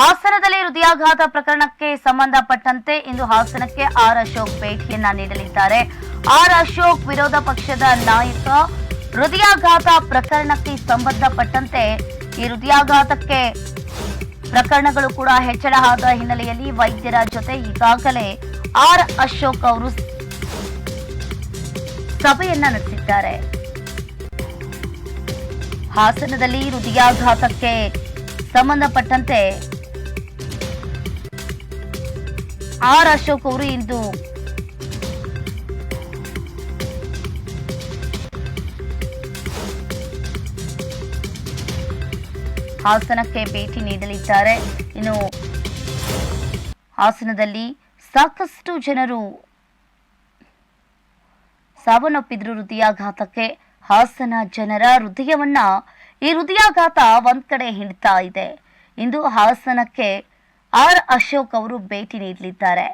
ಹಾಸನದಲ್ಲಿ ಹೃದಯಾಘಾತ ಪ್ರಕರಣಕ್ಕೆ ಸಂಬಂಧಪಟ್ಟಂತೆ ಇಂದು ಹಾಸನಕ್ಕೆ ಆರ್ ಅಶೋಕ್ ಭೇಟಿಯನ್ನ ನೀಡಲಿದ್ದಾರೆ. ಆರ್ ಅಶೋಕ್ ವಿರೋಧ ಪಕ್ಷದ ನಾಯಕ, ಹೃದಯಾಘಾತ ಪ್ರಕರಣಕ್ಕೆ ಸಂಬಂಧಪಟ್ಟಂತೆ ಈ ಹೃದಯಾಘಾತಕ್ಕೆ ಪ್ರಕರಣಗಳು ಕೂಡ ಹೆಚ್ಚಳ ಆದ ಹಿನ್ನೆಲೆಯಲ್ಲಿ ವೈದ್ಯರ ಜೊತೆ ಈಗಾಗಲೇ ಆರ್ ಅಶೋಕ್ ಅವರು ಸಭೆಯನ್ನ ನಡೆಸಿದ್ದಾರೆ. ಹಾಸನದಲ್ಲಿ ಹೃದಯಾಘಾತಕ್ಕೆ ಸಂಬಂಧಪಟ್ಟಂತೆ ಆರ್ ಅಶೋಕ್ ಅವರು ಇಂದು ಹಾಸನಕ್ಕೆ ಭೇಟಿ ನೀಡಲಿದ್ದಾರೆ. ಇನ್ನು ಹಾಸನದಲ್ಲಿ ಸಾಕಷ್ಟು ಜನರು ಸಾವನ್ನಪ್ಪಿದ್ರು ಹೃದಯಾಘಾತಕ್ಕೆ. ಹಾಸನ ಜನರ ಹೃದಯವನ್ನ ಈ ಹೃದಯಾಘಾತ ಒಂದ್ ಕಡೆ ಹಿಡಿತಾ ಇದೆ. ಇಂದು ಹಾಸನಕ್ಕೆ ಆರ್ ಅಶೋಕ್ ಅವರು ಭೇಟಿ ನೀಡಲಿದ್ದಾರೆ.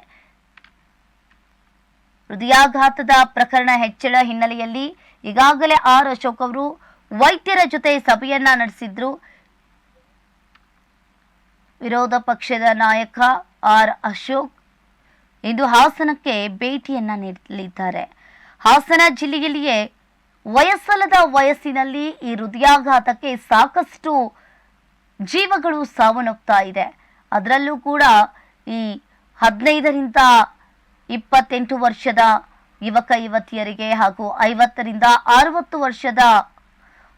ಹೃದಯಾಘಾತದ ಪ್ರಕರಣ ಹೆಚ್ಚಳ ಹಿನ್ನೆಲೆಯಲ್ಲಿ ಈಗಾಗಲೇ ಆರ್ ಅಶೋಕ್ ಅವರು ವೈದ್ಯರ ಜೊತೆ ಸಭೆಯನ್ನ ನಡೆಸಿದ್ರು. ವಿರೋಧ ಪಕ್ಷದ ನಾಯಕ ಆರ್ ಅಶೋಕ್ ಇಂದು ಹಾಸನಕ್ಕೆ ಭೇಟಿಯನ್ನ ನೀಡಲಿದ್ದಾರೆ. ಹಾಸನ ಜಿಲ್ಲೆಯಲ್ಲಿಯೇ ವಯಸ್ಸಲ್ಲದ ವಯಸ್ಸಿನಲ್ಲಿ ಈ ಹೃದಯಾಘಾತಕ್ಕೆ ಸಾಕಷ್ಟು ಜೀವಗಳು ಸಾವನ್ನಪ್ತಾ ಇದೆ. ಅದರಲ್ಲೂ ಕೂಡ ಈ ಹದಿನೈದರಿಂದ ಇಪ್ಪತ್ತೆಂಟು ವರ್ಷದ ಯುವಕ ಯುವತಿಯರಿಗೆ ಹಾಗೂ ಐವತ್ತರಿಂದ ಅರವತ್ತು ವರ್ಷದ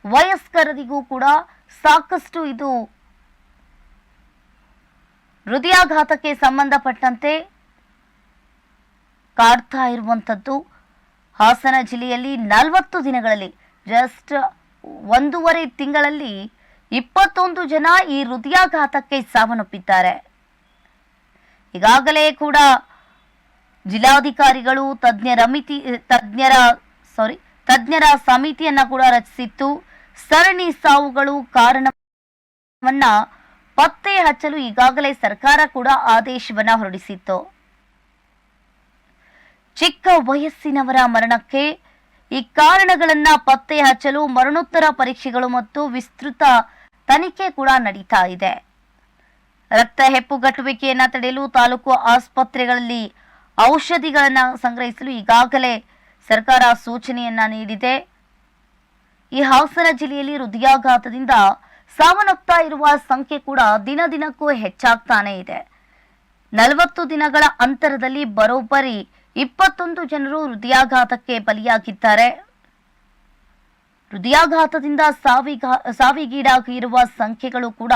ವಯಸ್ಕರರಿಗೂ ಕೂಡ ಸಾಕಷ್ಟು ಇದು ಹೃದಯಾಘಾತಕ್ಕೆ ಸಂಬಂಧಪಟ್ಟಂತೆ ಕಾಡ್ತಾ ಇರುವಂಥದ್ದು. ಹಾಸನ ಜಿಲ್ಲೆಯಲ್ಲಿ ನಲವತ್ತು ದಿನಗಳಲ್ಲಿ ಜಸ್ಟ್ ಒಂದೂವರೆ ತಿಂಗಳಲ್ಲಿ ಇಪ್ಪತ್ತೊಂದು ಜನ ಈ ಹೃದಯಾಘಾತಕ್ಕೆ ಸಾವನ್ನಪ್ಪಿದ್ದಾರೆ. ಈಗಾಗಲೇ ಕೂಡ ಜಿಲ್ಲಾಧಿಕಾರಿಗಳು ತಜ್ಞರ ಮಿತಿ, ತಜ್ಞರ ಸಾರಿ ತಜ್ಞರ ಸಮಿತಿಯನ್ನ ಕೂಡ ರಚಿಸಿತ್ತು. ಸರಣಿ ಸಾವುಗಳು ಕಾರಣವನ್ನ ಪತ್ತೆ ಹಚ್ಚಲು ಈಗಾಗಲೇ ಸರ್ಕಾರ ಕೂಡ ಆದೇಶವನ್ನ ಹೊರಡಿಸಿತ್ತು. ಚಿಕ್ಕ ವಯಸ್ಸಿನವರ ಮರಣಕ್ಕೆ ಈ ಕಾರಣಗಳನ್ನ ಪತ್ತೆ ಹಚ್ಚಲು ಮರಣೋತ್ತರ ಪರೀಕ್ಷೆಗಳು ಮತ್ತು ವಿಸ್ತೃತ ತನಿಖೆ ಕೂಡ ನಡೀತಾ ಇದೆ. ರಕ್ತ ಹೆಪ್ಪುಗಟ್ಟುವಿಕೆಯನ್ನ ತಡೆಯಲು ತಾಲೂಕು ಆಸ್ಪತ್ರೆಗಳಲ್ಲಿ ಔಷಧಿಗಳನ್ನ ಸಂಗ್ರಹಿಸಲು ಈಗಾಗಲೇ ಸರ್ಕಾರ ಸೂಚನೆಯನ್ನ ನೀಡಿದೆ. ಈ ಹಾಸನ ಜಿಲ್ಲೆಯಲ್ಲಿ ಹೃದಯಾಘಾತದಿಂದ ಸಾವನ್ನಪ್ತಾ ಇರುವ ಸಂಖ್ಯೆ ಕೂಡ ದಿನ ದಿನಕ್ಕೂ ಹೆಚ್ಚಾಗ್ತಾನೆ ಇದೆ. ನಲವತ್ತು ದಿನಗಳ ಅಂತರದಲ್ಲಿ ಬರೋಬ್ಬರಿ ಇಪ್ಪತ್ತೊಂದು ಜನರು ಹೃದಯಾಘಾತಕ್ಕೆ ಬಲಿಯಾಗಿದ್ದಾರೆ. ಹೃದಯಾಘಾತದಿಂದ ಸಾವಿಗ, ಸಾವಿಗೀಡಾಗಿರುವ ಸಂಖ್ಯೆಗಳು ಕೂಡ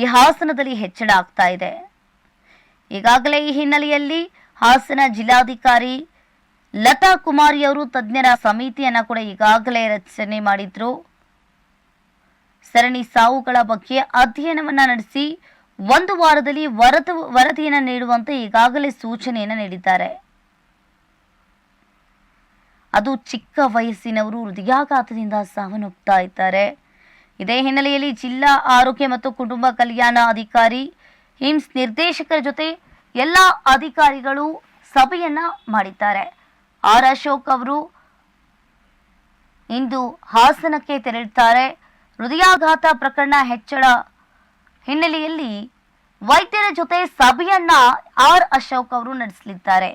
ಈ ಹಾಸನದಲ್ಲಿ ಹೆಚ್ಚಳ ಆಗ್ತಾ ಇದೆ. ಈಗಾಗಲೇ ಈ ಹಿನ್ನೆಲೆಯಲ್ಲಿ ಹಾಸನ ಜಿಲ್ಲಾಧಿಕಾರಿ ಲತಾ ಕುಮಾರಿ ಅವರು ತಜ್ಞರ ಸಮಿತಿಯನ್ನು ಕೂಡ ಈಗಾಗಲೇ ರಚನೆ ಮಾಡಿದ್ರು. ಸರಣಿ ಸಾವುಗಳ ಬಗ್ಗೆ ಅಧ್ಯಯನವನ್ನು ನಡೆಸಿ ಒಂದು ವಾರದಲ್ಲಿ ವರದಿ, ವರದಿಯನ್ನು ನೀಡುವಂತೆ ಈಗಾಗಲೇ ಸೂಚನೆಯನ್ನು ನೀಡಿದ್ದಾರೆ. ಅದು ಚಿಕ್ಕ ವಯಸ್ಸಿನವರು ಹೃದಯಾಘಾತದಿಂದ ಸಾವನ್ನಪ್ತಾ ಇದ್ದಾರೆ. ಇದೇ ಹಿನ್ನೆಲೆಯಲ್ಲಿ ಜಿಲ್ಲಾ ಆರೋಗ್ಯ ಮತ್ತು ಕುಟುಂಬ ಕಲ್ಯಾಣ ಅಧಿಕಾರಿ ಹಿಮ್ಸ್ ನಿರ್ದೇಶಕರ ಜೊತೆ ಎಲ್ಲ ಅಧಿಕಾರಿಗಳು ಸಭೆಯನ್ನ ಮಾಡಿದ್ದಾರೆ. ಆರ್ ಅಶೋಕ್ ಅವರು ಇಂದು ಹಾಸನಕ್ಕೆ ತೆರಳುತ್ತಾರೆ. ಹೃದಯಾಘಾತ ಪ್ರಕರಣ ಹೆಚ್ಚಳ ಹಿನ್ನೆಲೆಯಲ್ಲಿ ವೈದ್ಯರ ಜೊತೆ ಸಭೆಯನ್ನ ಆರ್ ಅಶೋಕ್ ಅವರು ನಡೆಸಲಿದ್ದಾರೆ.